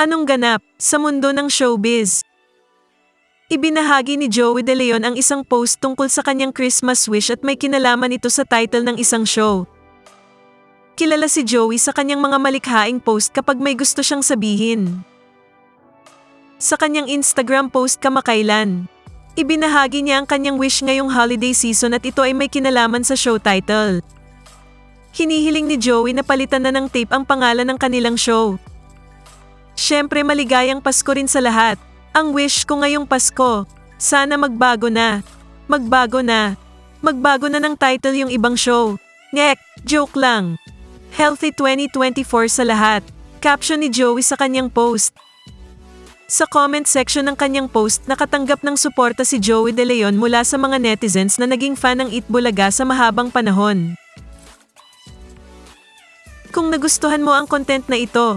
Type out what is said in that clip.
Anong ganap sa mundo ng showbiz? Ibinahagi ni Joey De Leon ang isang post tungkol sa kanyang Christmas wish at may kinalaman ito sa title ng isang show. Kilala si Joey sa kanyang mga malikhaing post kapag may gusto siyang sabihin. Sa kanyang Instagram post kamakailan, ibinahagi niya ang kanyang wish ngayong holiday season at ito ay may kinalaman sa show title. Hinihiling ni Joey na palitan na ng tape ang pangalan ng kanilang show. Siyempre maligayang Pasko rin sa lahat. Ang wish ko ngayong Pasko, sana magbago na. Magbago na. Magbago na ng title yung ibang show. Ngek, joke lang. Healthy 2024 sa lahat. Caption ni Joey sa kanyang post. Sa comment section ng kanyang post, nakatanggap ng suporta si Joey De Leon mula sa mga netizens na naging fan ng Eat Bulaga sa mahabang panahon. Kung nagustuhan mo ang content na ito,